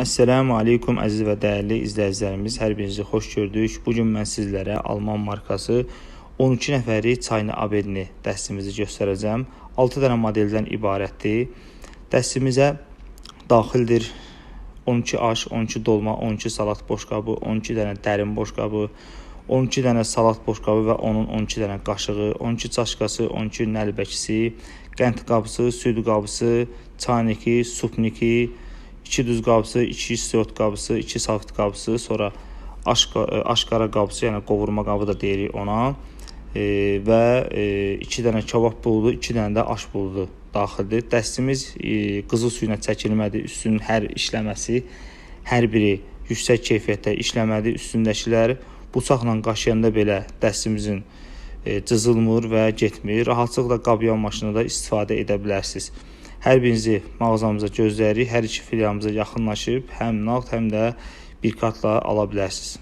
Əssalamu aleykum əziz və dəyərli izləyicilərimiz. Hər birinizi xoş gördük. Bu gün mən sizlərə Alman markası 12 nəfərlik çayını abedni dəstimizi göstərəcəm. 6 dənə modeldən ibarətdir. Dəstimizə daxildir 12 aş, 12 dolma, 12 salat boşqabı, 12 dənə dərin boşqabı, 12 dənə salat boşqabı və onun 12 dənə qaşığı, 12 çaşkası, 12 nəlbəkisi, qənd qabısı, süd qabısı, çayniki, supniki, 2 duz qabısı, 2 istiot qabısı, 2 safit qabısı, sonra aşqa, aşqara qabısı, yəni qovurma qabı da deyirik ona. E, və 2 dənə kabab buludu, 2 dənə də aş buludu daxildir. Dəstimiz e, qızıl suyuna çəkilmədir. Üstünün hər işləməsi hər biri yüksək keyfiyyətdə işləmədir. Üstündəkilər bıçaqla qaşıyanda belə dəstimizin e, cızılmır və getmir. Rahatlıqla qabyan maşını da istifadə edə bilərsiniz. Hər birinizi mağazamıza gözləyirik. Hər iki filialımıza yaxınlaşıb həm nağd, həm də bir kartla ala bilərsiniz.